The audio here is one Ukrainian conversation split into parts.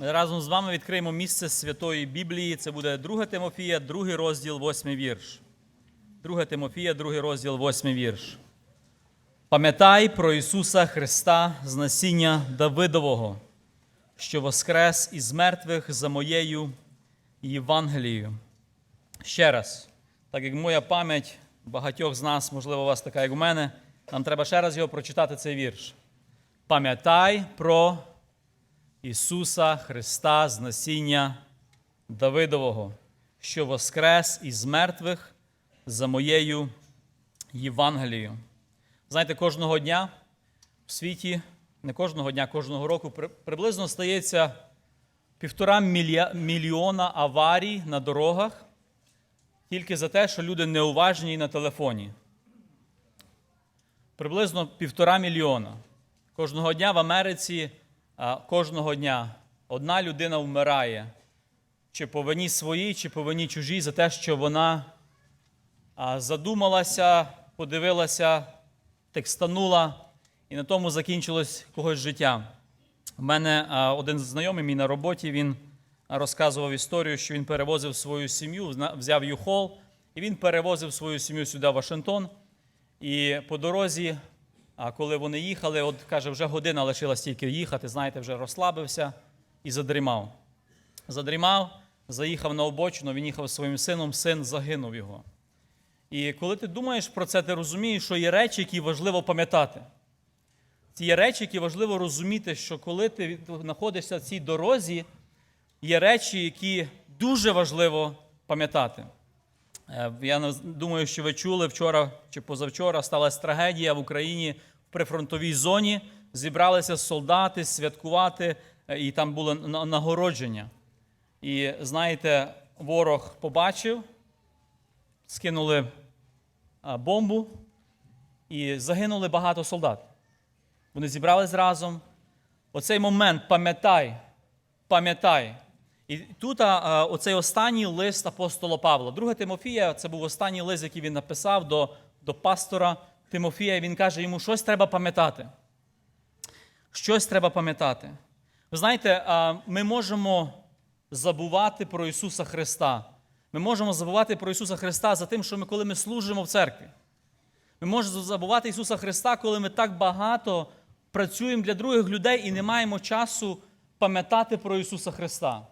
Ми разом з вами відкриємо місце Святої Біблії. Це буде 2 Тимофія, 2 розділ, 8 вірш. 2 Тимофія, 2 розділ, 8 вірш. Пам'ятай про Ісуса Христа з насіння Давидового, що воскрес із мертвих за моєю Євангелією. Ще раз, так як моя пам'ять багатьох з нас, можливо, у вас така, як у мене, нам треба ще раз його прочитати цей вірш. Пам'ятай про Ісуса Христа з насіння Давидового, що воскрес із мертвих за моєю Євангелією. Знаєте, кожного дня в світі, не кожного дня, кожного року приблизно стається півтора мільйона аварій на дорогах тільки за те, що люди неуважні на телефоні. Приблизно півтора мільйона. Кожного дня в Америці, кожного дня одна людина вмирає, чи по вині своїй, чи по вині чужій, за те, що вона задумалася, подивилася, текстанула, і на тому закінчилось когось життя. У мене один знайомий мій на роботі, він розказував історію, що він перевозив свою сім'ю, взяв юхол, і він перевозив свою сім'ю сюди, в Вашингтон. І по дорозі, а коли вони їхали, от каже, вже година лишилась тільки їхати, знаєте, вже розслабився і задрімав. Задрімав, заїхав на обочину, він їхав зі своїм сином, син загинув його. І коли ти думаєш про це, ти розумієш, що є речі, які важливо пам'ятати. Ці є речі, які важливо розуміти, що коли ти знаходишся в цій дорозі, є речі, які дуже важливо пам'ятати. Е, Я думаю, що ви чули вчора чи позавчора сталася трагедія в Україні прифронтовій зоні. Зібралися солдати святкувати, е, і там було нагородження. І знаєте, ворог побачив, скинули бомбу, і загинули багато солдат. Вони зібрались разом. Оцей момент пам'ятай, пам'ятай. І тут а, оцей останній лист апостола Павла. Друге Тимофія це був останній лист, який він написав до, до пастора Тимофія. Він каже йому, щось треба пам'ятати. Щось треба пам'ятати. Ви знаєте, ми можемо забувати про Ісуса Христа. Ми можемо забувати про Ісуса Христа за тим, що ми, коли ми служимо в церкві. Ми можемо забувати Ісуса Христа, коли ми так багато працюємо для других людей і не маємо часу пам'ятати про Ісуса Христа.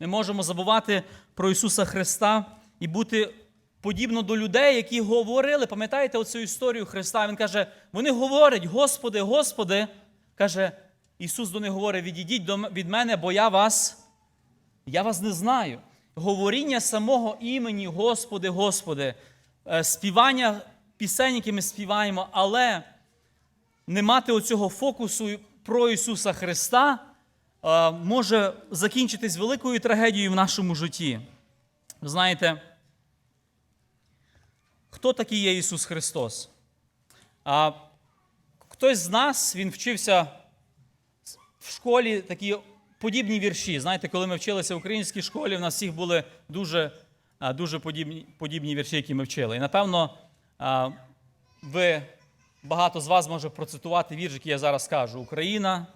Ми можемо забувати про Ісуса Христа і бути подібно до людей, які говорили. Пам'ятаєте оцю історію Христа? Він каже: вони говорять, Господи, Господи, каже, Ісус до них говорить: відійдіть від мене, бо я вас, я вас не знаю. Говоріння самого імені, Господи, Господи, е, співання пісень, які ми співаємо, але не мати оцього фокусу про Ісуса Христа е, може закінчитись великою трагедією в нашому житті. Знаєте, хто такий є Ісус Христос? А, хтось з нас він вчився в школі такі подібні вірші. Знаєте, коли ми вчилися в українській школі, в нас всіх були дуже, дуже подібні, подібні вірші, які ми вчили. І напевно, ви багато з вас може процитувати вірш, який я зараз скажу. Україна,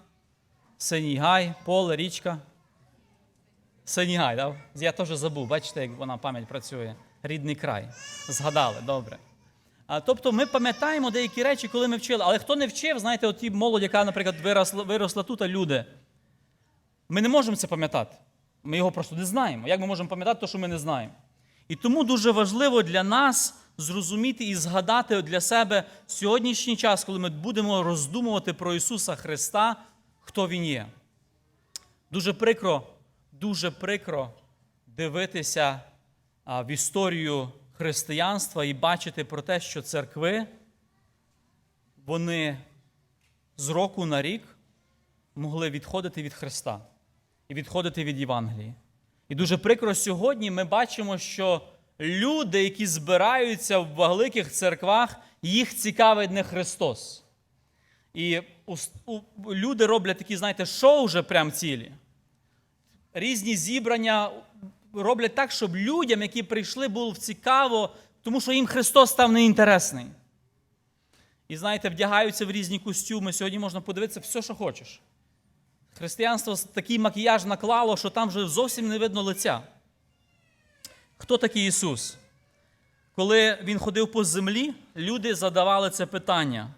Синій Гай, поле, річка. Синій Гай, да? я теж забув, бачите, як вона пам'ять працює. Рідний край. Згадали, добре. А, тобто ми пам'ятаємо деякі речі, коли ми вчили. Але хто не вчив, знаєте, от ті молодь, яка, наприклад, виросла, виросла тут, а люди. Ми не можемо це пам'ятати. Ми його просто не знаємо. Як ми можемо пам'ятати те, що ми не знаємо? І тому дуже важливо для нас зрозуміти і згадати для себе сьогоднішній час, коли ми будемо роздумувати про Ісуса Христа, хто Він є. Дуже прикро, дуже прикро дивитися в історію християнства і бачити про те, що церкви, вони з року на рік могли відходити від Христа і відходити від Євангелії. І дуже прикро сьогодні ми бачимо, що люди, які збираються в великих церквах, їх цікавить не Христос. І люди роблять такі, знаєте, шоу вже прям цілі. Різні зібрання роблять так, щоб людям, які прийшли, було цікаво, тому що їм Христос став неінтересний. І знаєте, вдягаються в різні костюми. Сьогодні можна подивитися все, що хочеш. Християнство такий макіяж наклало, що там вже зовсім не видно лиця. Хто такий Ісус? Коли Він ходив по землі, люди задавали це питання.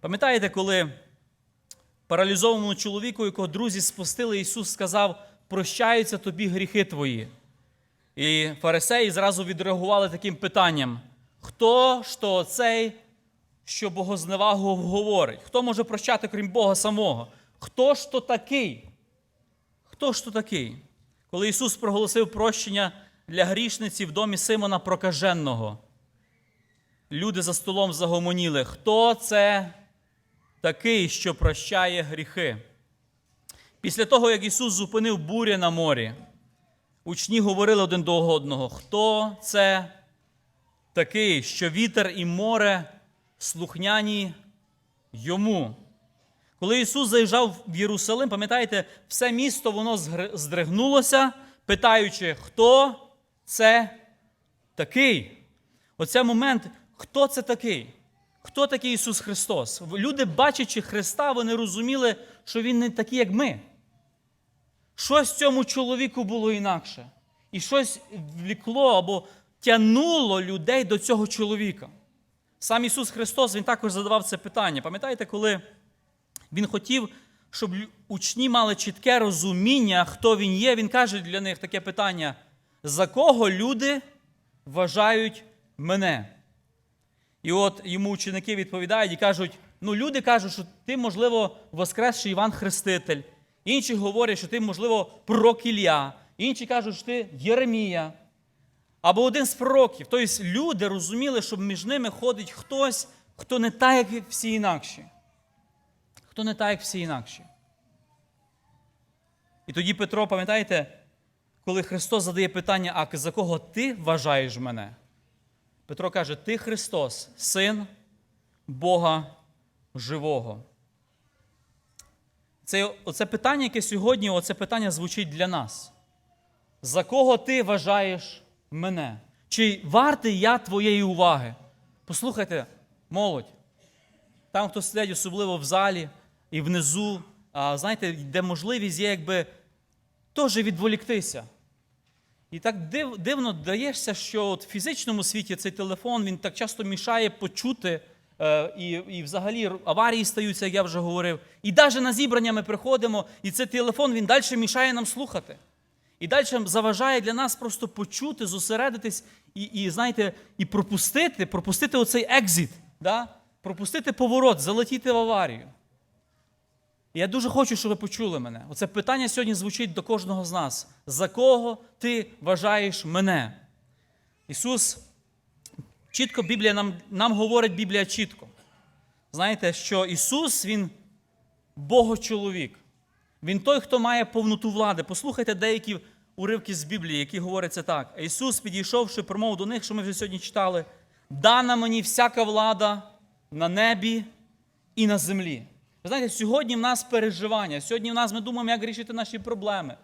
Пам'ятаєте, коли паралізованому чоловіку, якого друзі спустили, Ісус сказав: прощаються тобі гріхи твої. І фарисеї зразу відреагували таким питанням: хто ж то цей, що богозневагу говорить? Хто може прощати, крім Бога самого? Хто ж то такий? Хто ж то такий? Коли Ісус проголосив прощення для грішниці в домі Симона Прокаженого, люди за столом загомоніли, хто це такий, що прощає гріхи? Після того, як Ісус зупинив буря на морі, учні говорили один до одного, хто це такий, що вітер і море слухняні йому. Коли Ісус заїжджав в Єрусалим, пам'ятаєте, все місто воно здригнулося, питаючи, хто це такий? Оце момент, хто це такий? Хто такий Ісус Христос? Люди, бачачи Христа, вони розуміли, що Він не такий, як ми. Щось цьому чоловіку було інакше. І щось влікло або тянуло людей до цього чоловіка. Сам Ісус Христос Він також задавав це питання. Пам'ятаєте, коли Він хотів, щоб учні мали чітке розуміння, хто Він є, Він каже для них таке питання: за кого люди вважають мене? І от йому ученики відповідають і кажуть: ну, люди кажуть, що ти, можливо, воскресший Іван Хреститель. Інші говорять, що ти, можливо, пророк Ілля. Інші кажуть, що ти Єремія. Або один з пророків. Тобто люди розуміли, що між ними ходить хтось, хто не так, як всі інакші. Хто не так, як всі інакші. І тоді Петро, пам'ятаєте, коли Христос задає питання, а за кого ти вважаєш мене? Петро каже: Ти Христос, син Бога живого. Це оце питання, яке сьогодні, оце питання звучить для нас. За кого ти вважаєш мене? Чи вартий я твоєї уваги? Послухайте, молодь. Там, хто сидить, особливо в залі і внизу, а, знаєте, де можливість є якби теж відволіктися. І так див, дивно даєшся, що от в фізичному світі цей телефон він так часто мішає почути, і, і взагалі аварії стаються, як я вже говорив. І навіть на зібрання ми приходимо, і цей телефон він далі мішає нам слухати. І далі заважає для нас просто почути, зосередитись і, і знаєте, і пропустити, пропустити оцей екзит, да? пропустити поворот, залетіти в аварію. І я дуже хочу, щоб ви почули мене. Оце питання сьогодні звучить до кожного з нас. За кого ти вважаєш мене? Ісус, чітко Біблія нам, нам говорить Біблія чітко. Знаєте, що Ісус, Він Богочоловік. Він той, хто має повноту влади. Послухайте деякі уривки з Біблії, які говоряться так. Ісус, підійшовши, промовив до них, що ми вже сьогодні читали, дана мені всяка влада на небі і на землі. Ви знаєте, сьогодні в нас переживання, сьогодні в нас ми думаємо, як рішити наші проблеми.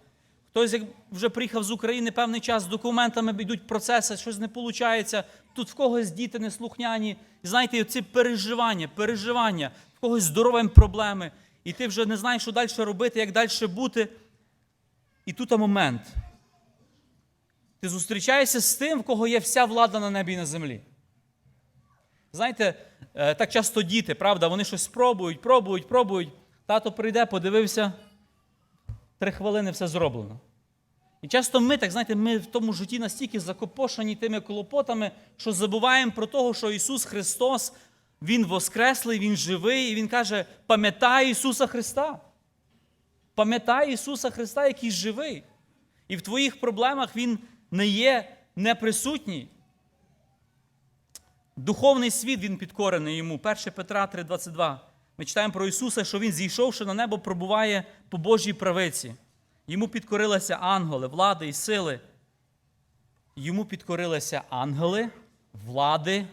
Хтось як вже приїхав з України певний час з документами йдуть процеси, щось не виходить. Тут в когось діти неслухняні. Знаєте, ці переживання, переживання, в когось здоров'ям проблеми, і ти вже не знаєш, що далі робити, як далі бути. І тут момент. Ти зустрічаєшся з тим, в кого є вся влада на небі і на землі. Знаєте, е, так часто діти, правда, вони щось пробують, пробують, пробують. Тато прийде, подивився, три хвилини все зроблено. І часто ми, так знаєте, ми в тому житті настільки закопошені тими клопотами, що забуваємо про того, що Ісус Христос, Він воскреслий, Він живий, і Він каже: пам'ятай Ісуса Христа. Пам'ятай Ісуса Христа, який живий. І в твоїх проблемах Він не є неприсутній. Духовний світ він підкорений йому. 1 Петра 3,22. Ми читаємо про Ісуса, що Він, зійшовши на небо, пробуває по Божій правиці. Йому підкорилися ангели, влади і сили. Йому підкорилися ангели, влади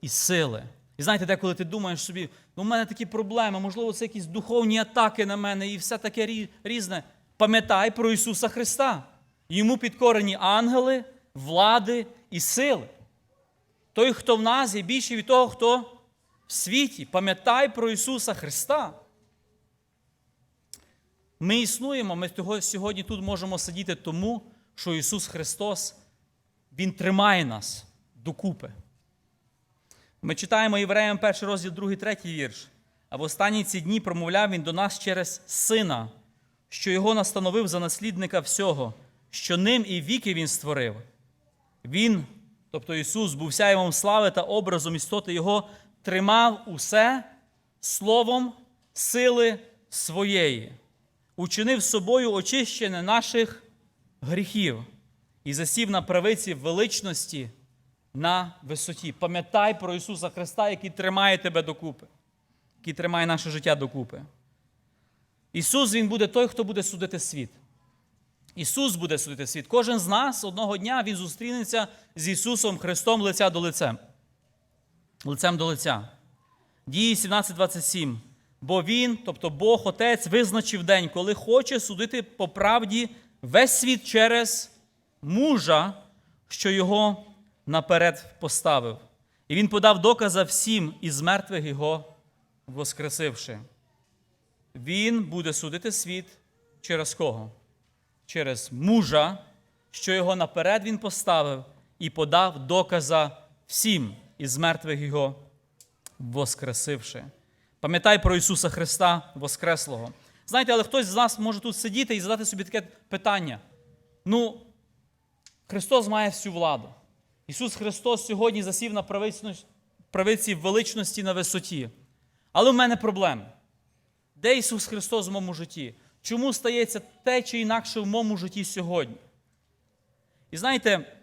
і сили. І знаєте, деколи ти думаєш собі, ну в мене такі проблеми, можливо, це якісь духовні атаки на мене і все таке різне. Пам'ятай про Ісуса Христа. Йому підкорені ангели, влади і сили. Той, хто в нас, є більший від того, хто в світі. Пам'ятай про Ісуса Христа. Ми існуємо, ми сьогодні тут можемо сидіти тому, що Ісус Христос, Він тримає нас докупи. Ми читаємо Євреям 1 розділ, 2, 3 вірш. А в останні ці дні промовляв він до нас через Сина, що його настановив за наслідника всього, що ним і віки він створив. Він, тобто Ісус, був сяєвом слави та образом істоти Його, тримав усе словом сили своєї, учинив собою очищення наших гріхів і засів на правиці величності на висоті. Пам'ятай про Ісуса Христа, який тримає тебе докупи, який тримає наше життя докупи. Ісус Він буде той, хто буде судити світ. Ісус буде судити світ. Кожен з нас одного дня Він зустрінеться з Ісусом Христом лиця до лиця. Лицем до лиця. Дії 17.27. Бо Він, тобто Бог Отець, визначив день, коли хоче судити по правді весь світ через мужа, що його наперед поставив. І він подав доказа всім із мертвих його воскресивши. Він буде судити світ через кого? Через мужа, що його наперед він поставив, і подав доказа всім із мертвих його воскресивши. Пам'ятай про Ісуса Христа Воскреслого. Знаєте, але хтось з нас може тут сидіти і задати собі таке питання. Ну, Христос має всю владу. Ісус Христос сьогодні засів на правиці- величності на висоті. Але в мене проблеми. Де Ісус Христос в моєму житті? Чому стається те чи інакше в моєму житті сьогодні? І знаєте,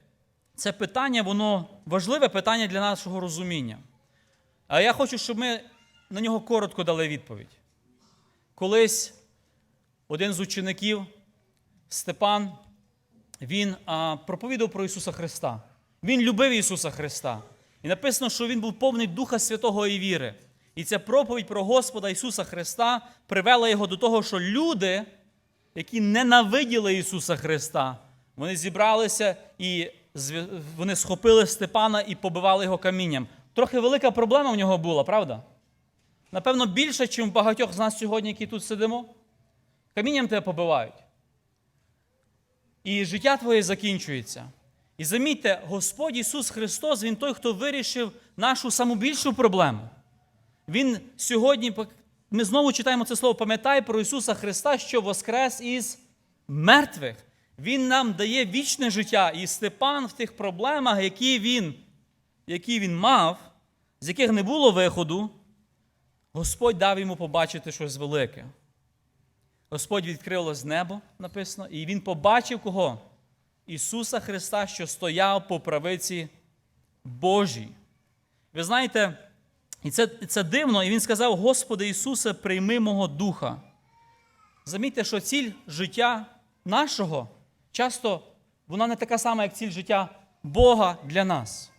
це питання, воно важливе питання для нашого розуміння. А я хочу, щоб ми на нього коротко дали відповідь. Колись один з учеників, Степан, він проповідав про Ісуса Христа. Він любив Ісуса Христа. І написано, що він був повний Духа Святого і віри. І ця проповідь про Господа Ісуса Христа привела його до того, що люди, які ненавиділи Ісуса Христа, вони зібралися і вони схопили Степана і побивали його камінням. Трохи велика проблема в нього була, правда? Напевно, більше, ніж в багатьох з нас сьогодні, які тут сидимо. Камінням тебе побивають. І життя твоє закінчується. І замітьте, Господь Ісус Христос, Він той, хто вирішив нашу саму більшу проблему. Він сьогодні, ми знову читаємо це слово, пам'ятай про Ісуса Христа, що воскрес із мертвих. Він нам дає вічне життя. І Степан в тих проблемах, які він, які він мав, з яких не було виходу, Господь дав йому побачити щось велике. Господь відкрило з небо, написано, і він побачив кого? Ісуса Христа, що стояв по правиці Божій. Ви знаєте, і це, це дивно, і він сказав: Господи Ісусе, прийми мого духа. Замітьте, що ціль життя нашого часто вона не така сама, як ціль життя Бога для нас.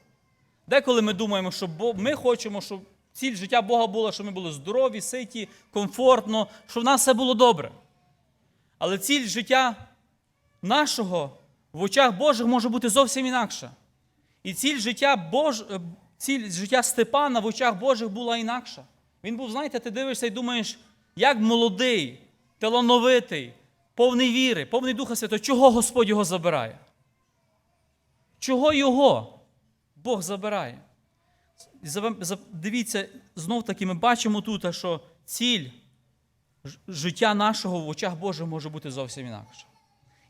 Деколи ми думаємо, що ми хочемо, щоб ціль життя Бога була, щоб ми були здорові, ситі, комфортно, щоб в нас все було добре. Але ціль життя нашого в очах Божих може бути зовсім інакша. І ціль життя, Бож... е, ціль життя Степана в очах Божих була інакша. Він був, знаєте, ти дивишся і думаєш, як молодий, талановитий, повний віри, повний Духа Святого, чого Господь його забирає? Чого його Бог забирає? За- за- Дивіться, знов таки ми бачимо тут, що ціль життя нашого в очах Божих може бути зовсім інакша.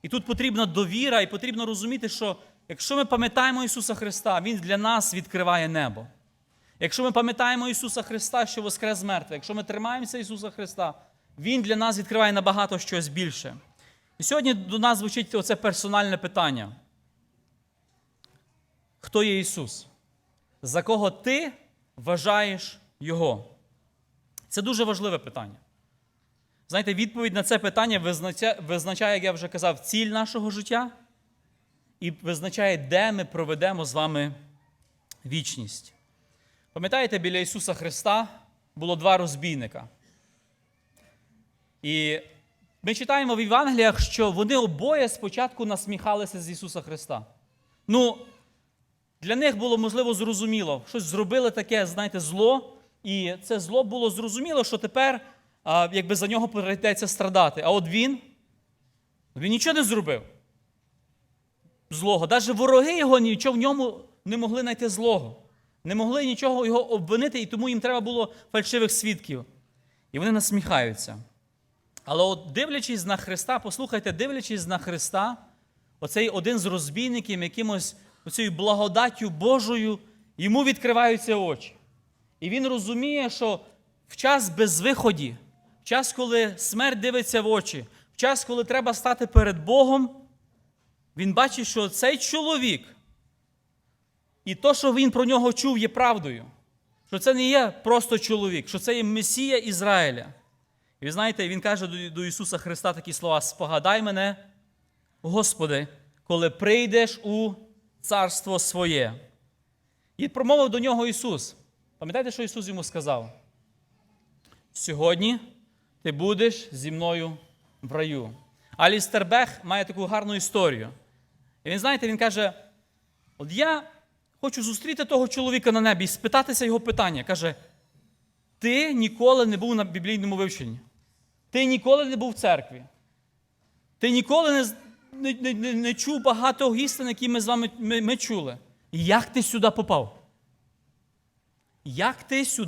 І тут потрібна довіра, і потрібно розуміти, що якщо ми пам'ятаємо Ісуса Христа, Він для нас відкриває небо. Якщо ми пам'ятаємо Ісуса Христа, що воскрес з мертвих, якщо ми тримаємося Ісуса Христа, Він для нас відкриває набагато щось більше. І сьогодні до нас звучить оце персональне питання. Хто є Ісус? За кого ти вважаєш Його? Це дуже важливе питання. Знаєте, відповідь на це питання визначає, як я вже казав, ціль нашого життя і визначає, де ми проведемо з вами вічність. Пам'ятаєте, біля Ісуса Христа було два розбійника. І ми читаємо в Євангеліях, що вони обоє спочатку насміхалися з Ісуса Христа. Ну, для них було можливо зрозуміло, щось зробили таке, знаєте, зло, і це зло було зрозуміло, що тепер а, якби за нього прийдеться страдати. А от він, він нічого не зробив. Злого. Навіть вороги його нічого в ньому не могли знайти злого. Не могли нічого його обвинити, і тому їм треба було фальшивих свідків. І вони насміхаються. Але от дивлячись на Христа, послухайте, дивлячись на Христа, оцей один з розбійників, якимось оцією благодаттю Божою, йому відкриваються очі. І він розуміє, що в час безвиході, в час, коли смерть дивиться в очі, в час, коли треба стати перед Богом, він бачить, що цей чоловік і то, що він про нього чув, є правдою. Що це не є просто чоловік, що це є Месія Ізраїля. І ви знаєте, він каже до- Ісуса Христа такі слова: спогадай мене, Господи, коли прийдеш у царство своє. І промовив до нього Ісус. Пам'ятаєте, що Ісус йому сказав? Сьогодні ти будеш зі мною в раю. Алістер Бех має таку гарну історію. І він, знаєте, він каже: от я хочу зустріти того чоловіка на небі і спитатися його питання. Каже, ти ніколи не був на біблійному вивченні. Ти ніколи не був в церкві. Ти ніколи не, не, не, не, чув багато істин, які ми з вами ми, ми чули. Як ти сюди попав? Як ти сюди?